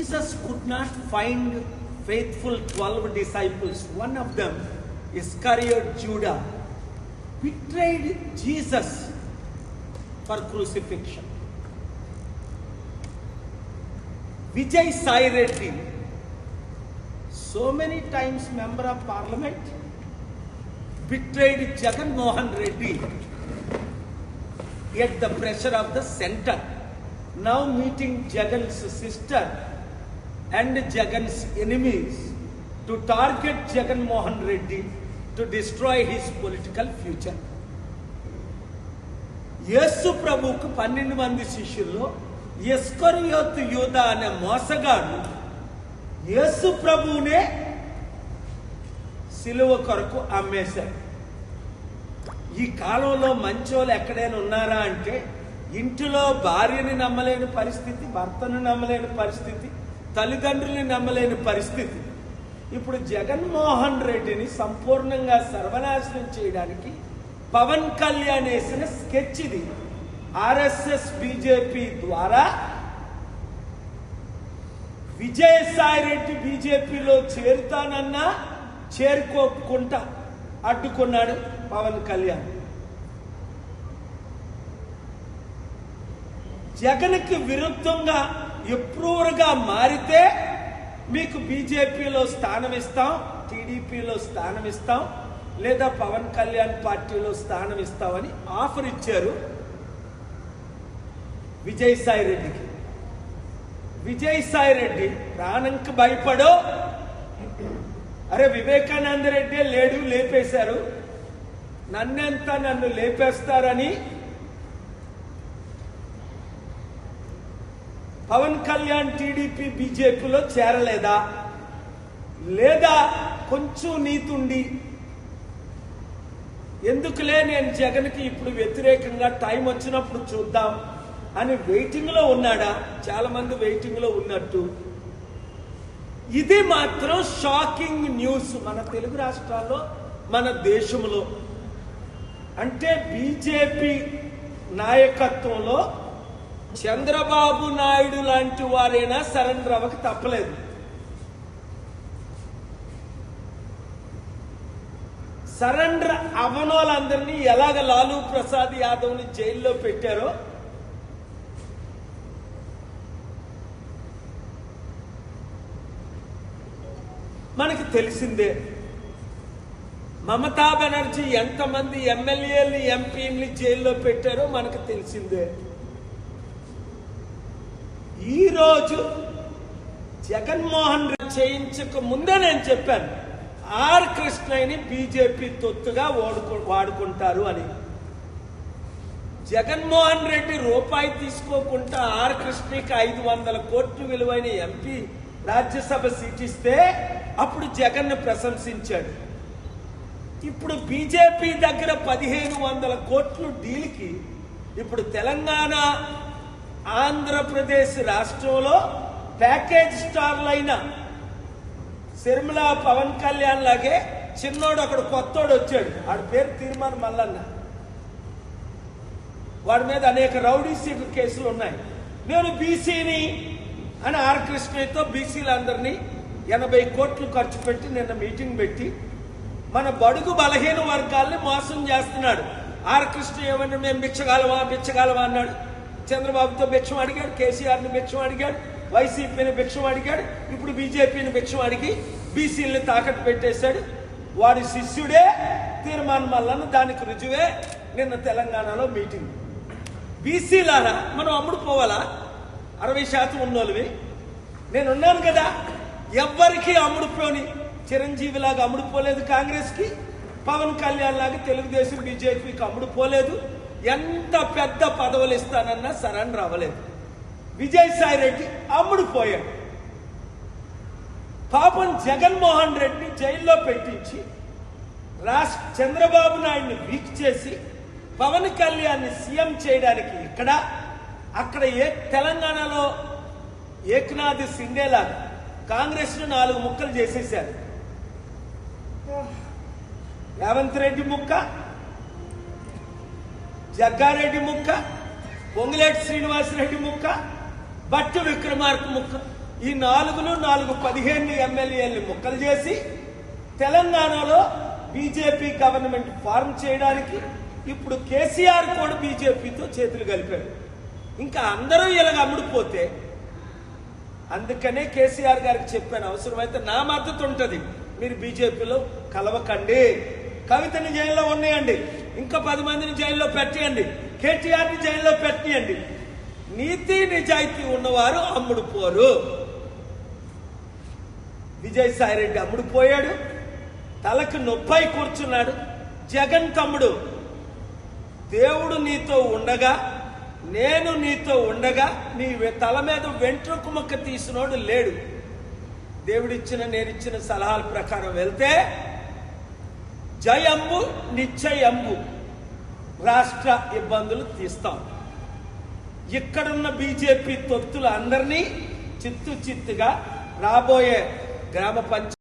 Jesus could not find faithful 12 disciples. One of them, Iscariot Judah, betrayed Jesus for crucifixion. Vijay Sai Reddy, so many times member of parliament, betrayed Jagan Mohan Reddy at the pressure of the center. Now meeting Jagan's sister and Jagan's enemies to target Jagan Mohan Reddy to destroy his political future. Yesu ప్రభుకు పన్నెండు మంది శిష్యుల్లో ఎస్కరియోత్ యూద అనే మోసగాడు యేసు ప్రభువునే సిలువ కొరకు అమ్మేశాడు ఈ కాలంలో మంచోళ్ళు ఎక్కడైనా ఉన్నారా అంటే ఇంటిలో భార్యని నమ్మలేని పరిస్థితి భర్తను నమ్మలేని పరిస్థితి తల్లిదండ్రుల్ని నమ్మలేని పరిస్థితి. ఇప్పుడు జగన్మోహన్ రెడ్డిని సంపూర్ణంగా సర్వనాశనం చేయడానికి పవన్ కళ్యాణ్ వేసిన స్కెచ్ ఇది. ఆర్ఎస్ఎస్ బీజేపీ ద్వారా విజయసాయి రెడ్డి బీజేపీలో చేరుతానన్నా చేరుకోకుండా అడ్డుకున్నాడు పవన్ కళ్యాణ్. జగన్కి విరుద్ధంగా ఎప్రూవర్గా మారితే మీకు బీజేపీలో స్థానం ఇస్తాం టీడీపీలో స్థానం ఇస్తాం లేదా పవన్ కళ్యాణ్ పార్టీలో స్థానం ఇస్తామని ఆఫర్ ఇచ్చారు విజయసాయి రెడ్డికి. విజయసాయి రెడ్డి ప్రాణంకి భయపడో అరే వివేకానంద రెడ్డి లేడు లేపేశారు. నన్నెంత నన్ను లేపేస్తారని పవన్ కళ్యాణ్ టీడీపీ బీజేపీలో చేరలేదా? లేదా కొంచెం నీతుండి ఎందుకులే నేను జగన్కి ఇప్పుడు వ్యతిరేకంగా టైం వచ్చినప్పుడు చూద్దాం అని వెయిటింగ్లో ఉన్నాడా? చాలామంది వెయిటింగ్లో ఉన్నట్టు. ఇది మాత్రం షాకింగ్ న్యూస్ మన తెలుగు రాష్ట్రాల్లో మన దేశంలో. అంటే బీజేపీ నాయకత్వంలో చంద్రబాబు నాయుడు లాంటి వారైనా సరెండర్ అవ్వక తప్పలేదు. సరెండర్ అవ్వనోళ్ళందరినీ ఎలాగ లాలూ ప్రసాద్ యాదవ్ని జైల్లో పెట్టారో మనకి తెలిసిందే. మమతా బెనర్జీ ఎంతమంది ఎమ్మెల్యేలు ఎంపీని జైల్లో పెట్టారో మనకు తెలిసిందే. ఈరోజు జగన్మోహన్ రెడ్డి చేయించక ముందే నేను చెప్పాను ఆర్ కృష్ణయ్యని బీజేపీ తొత్తుగా ఓడుకు వాడుకుంటారు అని. జగన్మోహన్ రెడ్డి రూపాయి తీసుకోకుండా ఆర్ కృష్ణకి ఐదు వందల కోట్లు విలువైన ఎంపీ రాజ్యసభ సీట్ ఇస్తే అప్పుడు జగన్ను ప్రశంసించాడు. ఇప్పుడు బీజేపీ దగ్గర పదిహేను వందల కోట్లు డీల్కి ఇప్పుడు తెలంగాణ ఆంధ్రప్రదేశ్ రాష్ట్రంలో ప్యాకేజ్ స్టార్లైన శర్మిల పవన్ కళ్యాణ్ లాగే చిన్నోడు అక్కడ కొత్తోడు వచ్చాడు. వాడి పేరు తీర్మాన్ మల్లన్న. వాడి మీద అనేక రౌడీ కేసులు ఉన్నాయి. నేను బీసీని అని ఆర్ కృష్ణయ్యతో బీసీలందరినీ ఎనభై కోట్లు ఖర్చు పెట్టి నిన్న మీటింగ్ పెట్టి మన బడుగు బలహీన వర్గాల్ని మోసం చేస్తున్నాడు. ఆర్ కృష్ణ ఏమన్నా మేము బిచ్చగలవా బిచ్చగలవా అన్నాడు. చంద్రబాబుతో భిక్షం అడిగాడు కేసీఆర్ని భిక్షం అడిగాడు వైసీపీని భిక్షం అడిగాడు ఇప్పుడు బీజేపీని భిక్షం అడిగి బీసీలని తాకట్టు పెట్టేశాడు. వాడి శిష్యుడే తీర్మానం మల్లన్న దానికి రుజువే నిన్న తెలంగాణలో మీటింగ్. బీసీలారా మనం అమ్ముడు పోవాలా? అరవై శాతం ఉన్నోళ్ళవి. నేను ఉన్నాను కదా ఎవ్వరికీ అమ్ముడుపోని చిరంజీవిలాగా అమ్ముడుపోలేదు కాంగ్రెస్కి పవన్ కళ్యాణ్ లాగా తెలుగుదేశం బీజేపీకి అమ్ముడుపోలేదు ఎంత పెద్ద పదవులు ఇస్తానన్నా సరెండర్ అవ్వలేదు విజయసాయి రెడ్డి అమ్ముడుపోయాడు పాపం జగన్మోహన్ రెడ్డిని జైల్లో పెట్టించి రాష్ట్ర చంద్రబాబు నాయుడిని వీక్ చేసి పవన్ కళ్యాణ్ని సీఎం చేయడానికి ఇక్కడ అక్కడ ఏ తెలంగాణలో ఏక్నాథ్ సిండేలా కాంగ్రెస్ను నాలుగు ముక్కలు చేసేశారు. రేవంత్ రెడ్డి ముక్క జగ్గారెడ్డి ముక్క పొంగులేటి శ్రీనివాసరెడ్డి ముక్క బట్టు విక్రమార్క ముక్క. ఈ నాలుగులు నాలుగు పదిహేను ఎమ్మెల్యేలని ముక్కలు చేసి తెలంగాణలో బీజేపీ గవర్నమెంట్ ఫార్మ్ చేయడానికి ఇప్పుడు కేసీఆర్ కూడా బీజేపీతో చేతులు కలిపాడు. ఇంకా అందరూ ఇలాగ అమ్ముడుపోతే అందుకనే కేసీఆర్ గారికి చెప్పాను అవసరమైతే నా మద్దతు ఉంటుంది. మీరు బీజేపీలో కలవకండి. కవితని జైల్లో ఉన్నాయండి. ఇంకా పది మందిని జైల్లో పెట్టేయండి. కేటీఆర్ని జైల్లో పెట్టేయండి. నీతి నిజాయితీ ఉన్నవారు అమ్ముడు పోరు. విజయసాయి రెడ్డి అమ్ముడు పోయాడు. తలకు నొప్పై కూర్చున్నాడు. జగన్ తమ్ముడు దేవుడు నీతో ఉండగా నేను నీతో ఉండగా నీ తల మీద వెంట్రుకుమక్క తీసినోడు లేడు. దేవుడిచ్చిన నేనిచ్చిన సలహాల ప్రకారం వెళ్తే జయంబు నిశ్చయంబు రాష్ట్ర ఇబ్బందులు తీస్తాం. ఇక్కడున్న బీజేపీ తొత్తులు అందరినీ చిత్తు చిత్తుగా రాబోయే గ్రామ పంచాయతీ